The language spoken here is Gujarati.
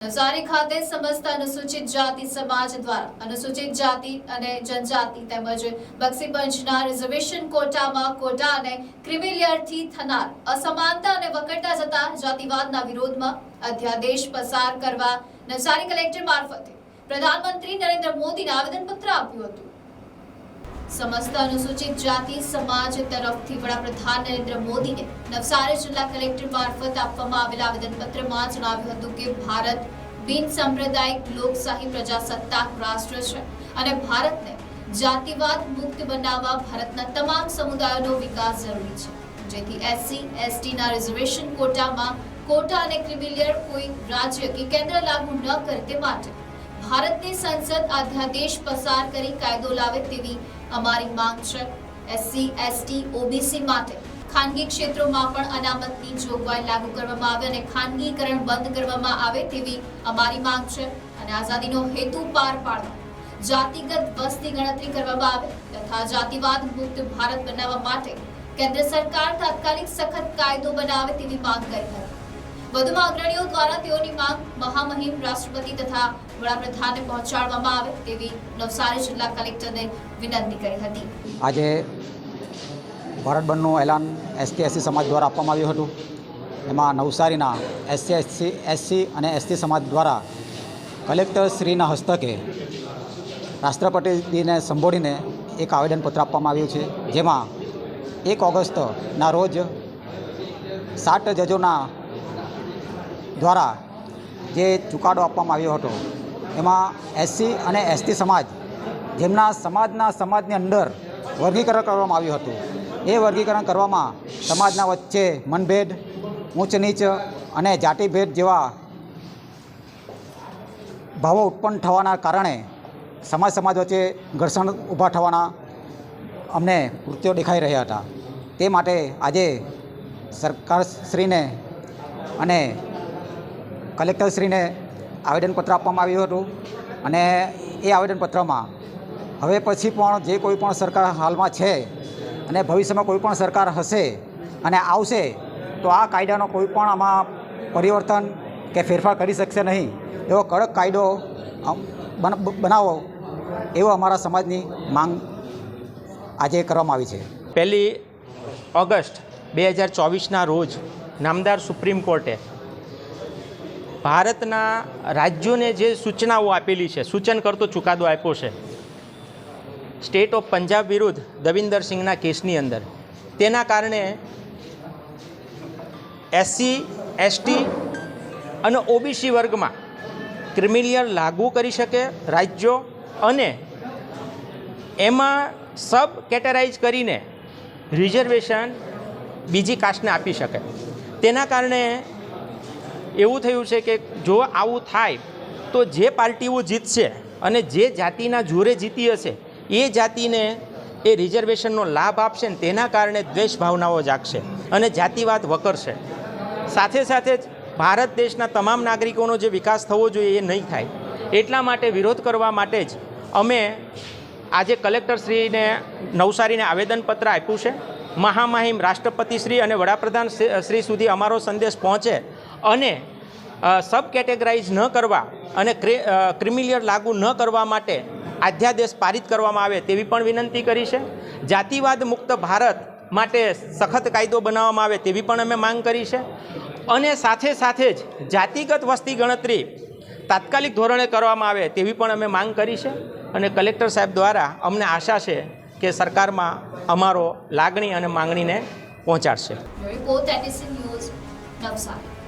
નવસારી ખાતે સમસ્ત અનુસૂચિત જાતિ સમાજ દ્વારા અનુસૂચિત જાતિ અને જનજાતિ તેમજ બક્ષી પંચના રિઝર્વેશન કોટામાં કોટા અને ક્રિમિલિયરથી થનાર અસમાનતા અને વકરતા જતા જાતિવાદના વિરોધમાં અધ્યાદેશ પસાર કરવા નવસારી કલેક્ટર મારફતે પ્રધાનમંત્રી નરેન્દ્ર મોદીને આવેદનપત્ર આપ્યું હતું. સમસ્ત અનુસૂચિત જાતિ સમાજ તરફથી વડાપ્રધાન નરેન્દ્ર મોદીને નવસારી જિલ્લા કલેક્ટર મારફત આપવામાં આવેલા આવેદનપત્રમાં જણાવ્યું હતું કે ભારત બિન સાંપ્રદાયિક લોકશાહી પ્રજાસત્તાક રાષ્ટ્ર છે અને ભારતને જાતિવાદ મુક્ત બનાવવા ભારતના તમામ સમુદાયોનો વિકાસ જરૂરી છે. જેથી એસસી એસટીના રિઝર્વેશન કોટામાં કોટા અને ક્રિમિલિયર કોઈ રાજ્ય કે કેન્દ્ર લાગુ ન કરે તે માટે ભારતની સંસદ અધ્યાદેશ પસાર કરી કાયદો લાવે તેવી અમારી માંગ છે. એસસી એસટી ઓબીસી માટે ખાનગી ક્ષેત્રોમાં પણ અનામતની જોગવાઈ લાગુ કરવામાં આવે અને ખાનગીકરણ બંધ કરવામાં આવે તેવી અમારી માંગ છે. અને આઝાદીનો હેતુ પાર પાડવા, જાતિગત વસ્તી ગણતરી કરવામાં આવે તથા જાતિવાદ મુક્ત ભારત બનાવવા માટે કેન્દ્ર સરકાર તાત્કાલિક સખત કાયદો બનાવે તેવી માંગ કરી હતી. વધુમાં અગ્રણીઓ દ્વારા તેઓની માંગ મહામહિમ રાષ્ટ્રપતિ તથા વડાપ્રધાનને પહોંચાડવામાં આવે તેવી નવસારી જિલ્લા કલેક્ટરને વિનંતી કરી હતી. આજે ભારત બંધનું એલાન એસટી એસસી સમાજ દ્વારા આપવામાં આવ્યું હતું. એમાં નવસારીના એસસી એસસી એસસી અને એસટી સમાજ દ્વારા કલેક્ટર શ્રીના હસ્તકે રાષ્ટ્રપતિજીને સંબોધીને એક આવેદનપત્ર આપવામાં આવ્યું છે. જેમાં એક ઓગસ્ટના રોજ સાત જજોના દ્વારા જે ચુકાદો આપવામાં આવ્યો હતો, એમાં એસસી અને એસટી સમાજ, જેમના સમાજના સમાજની અંદર વર્ગીકરણ કરવામાં આવ્યું હતું, એ વર્ગીકરણ કરવામાં સમાજના વચ્ચે મનભેદ ઊંચ નીચ અને જાતિભેદ જેવા ભાવો ઉત્પન્ન થવાના કારણે સમાજ સમાજ વચ્ચે ઘર્ષણ ઊભા થવાના અમને કૃત્યો દેખાઈ રહ્યા હતા. તે માટે આજે સરકારશ્રીને અને કલેક્ટરશ્રીને આવેદનપત્ર આપવામાં આવ્યું હતું અને એ આવેદનપત્રમાં હવે પછી પણ જે કોઈ પણ સરકાર હાલમાં છે અને ભવિષ્યમાં કોઈ પણ સરકાર હશે અને આવશે, તો આ કાયદાનો કોઈ પણ આમાં પરિવર્તન કે ફેરફાર કરી શકશે નહીં. એવો કડક કાયદો બનાવો એવો અમારા સમાજની માંગ આજે કરવામાં આવી છે. પહેલી ઓગસ્ટ બે હજાર ચોવીસના રોજ નામદાર સુપ્રીમ કોર્ટે ભારતના રાજ્યોને જે સૂચનાઓ આપેલી છે, સૂચન કરતો ચુકાદો આપ્યો છે સ્ટેટ ઓફ પંજાબ વિરુદ્ધ દવિન્દર સિંહના કેસની અંદર. તેના કારણે એસસી એસટી અને ઓબીસી વર્ગમાં ક્રિમિલિયર લાગુ કરી શકે રાજ્યો અને એમાં સબ કેટેરાઇઝ કરીને રિઝર્વેશન બીજી કાસ્ટને આપી શકે. તેના કારણે એવું થયું છે કે જો આવું થાય, તો જે પાર્ટીઓ જીતશે અને જે જાતિના જોરે જીતી હશે, એ જાતિને એ રિઝર્વેશનનો લાભ આપશે ને તેના કારણે દ્વેષ ભાવનાઓ જાગશે અને જાતિવાદ વકરશે. સાથે સાથે જ ભારત દેશના તમામ નાગરિકોનો જે વિકાસ થવો જોઈએ એ નહીં થાય. એટલા માટે વિરોધ કરવા માટે જ અમે આજે કલેક્ટરશ્રીને નવસારીને આવેદનપત્ર આપ્યું છે. મહામહિમ રાષ્ટ્રપતિશ્રી અને વડાપ્રધાન શ્રી- સુધી અમારો સંદેશ પહોંચે અને સબ કેટેગરાઇઝ ન કરવા અને ક્રે- ક્રિમિલિયર લાગુ ન કરવા માટે અધ્યાદેશ પારિત કરવામાં આવે તેવી પણ વિનંતી કરી છે. જાતિવાદ મુક્ત ભારત માટે સખત કાયદો બનાવવામાં આવે તેવી પણ અમે માંગ કરી છે. અને સાથે સાથે જ જાતિગત વસ્તી ગણતરી તાત્કાલિક ધોરણે કરવામાં આવે તેવી પણ અમે માંગ કરી છે અને કલેક્ટર સાહેબ દ્વારા અમને આશા છે કે સરકારમાં અમારો લાગણી અને માંગણીને પહોંચાડશે.